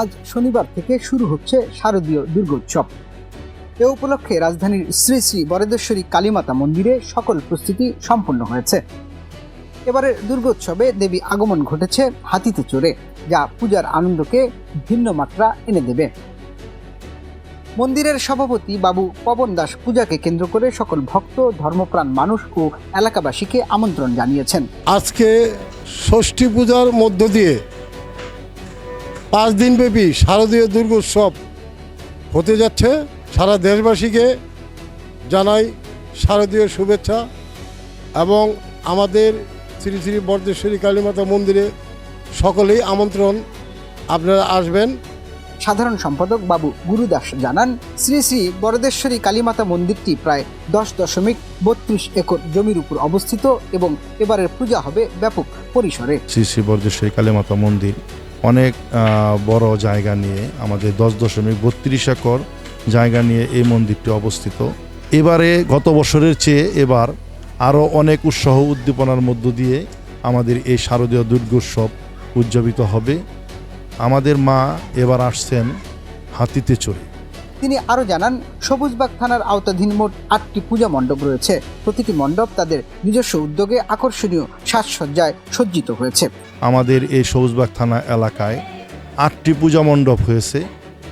আজ শনিবার থেকে শুরু হচ্ছে শারদীয় দুর্গোৎসব। এ উপলক্ষে রাজধানীর শ্রী শ্রী বরেদেশ্বরী কালীমাতা মন্দিরে সকল প্রস্তুতি সম্পন্ন হয়েছে। এবারের দুর্গোৎসবে দেবী আগমন ঘটেছে হাতিতে চড়ে, যা পূজার আনন্দকে ভিন্ন মাত্রা এনে দেবে। মন্দিরের সভাপতি বাবু পবন দাস পূজাকে কেন্দ্র করে সকল ভক্ত, ধর্মপ্রাণ মানুষ ও এলাকাবাসীকে আমন্ত্রণ জানিয়েছেন। আজকে ষষ্ঠী পূজার মধ্য দিয়ে পাঁচ দিনব্যাপী শারদীয় দুর্গোৎসব হতে যাচ্ছে। সারা দেশবাসীকে জানাই শারদীয় শুভেচ্ছা এবং আমাদের শ্রী শ্রী বরদেশ্বরী কালীমাতা মন্দিরে সকলেই আমন্ত্রণ। আপনারা আসবেন। সাধারণ সম্পাদক বাবু গুরুদাস জানান শ্রী শ্রী বরদেশ্বরী কালীমাতা মন্দিরটি প্রায় দশ দশমিক বত্রিশ একর জমির উপর অবস্থিত এবং এবারের পূজা হবে ব্যাপক পরিসরে। শ্রী শ্রী বর্জেশ্বরী কালীমাতা মন্দির। অনেক বড় জায়গা নিয়ে, আমাদের দশ দশমিক বত্রিশ একর জায়গা নিয়ে এই মন্দিরটি অবস্থিত। এবারে গত বছরের চেয়ে এবার আরও অনেক উৎসাহ উদ্দীপনার মধ্য দিয়ে আমাদের এই শারদীয় দুর্গোৎসব উদযাপিত হবে। আমাদের মা এবার আসছেন হাতিতে চড়ে। তিনি আরও জানান, সবুজবাগ থানার আওতাধীন মোট আটটি পূজা মণ্ডপ রয়েছে। প্রতিটি মণ্ডপ তাদের নিজস্ব উদ্যোগে আকর্ষণীয় সাজসজ্জায় সজ্জিত হয়েছে। আমাদের এই সবুজবাগ থানা এলাকায় আটটি পূজা মণ্ডপ হয়েছে।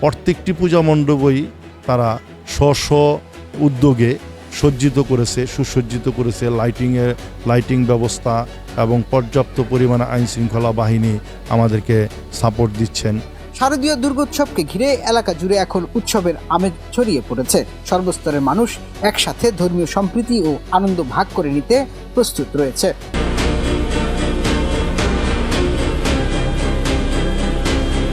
প্রত্যেকটি পূজা মণ্ডপই তারা স্ব স্ব উদ্যোগে সজ্জিত করেছে, সুসজ্জিত করেছে। লাইটিংয়ের, লাইটিং ব্যবস্থা এবং পর্যাপ্ত পরিমাণে আইন শৃঙ্খলা বাহিনী আমাদেরকে সাপোর্ট দিচ্ছেন। শারদীয় দুর্গোৎসবকে ঘিরে এলাকা জুড়ে এখন উৎসবের আমেজ ছড়িয়ে পড়েছে। সর্বস্তরের মানুষ একসাথে ধর্মীয় সম্প্রীতি ও আনন্দ ভাগ করে নিতে প্রস্তুত রয়েছে।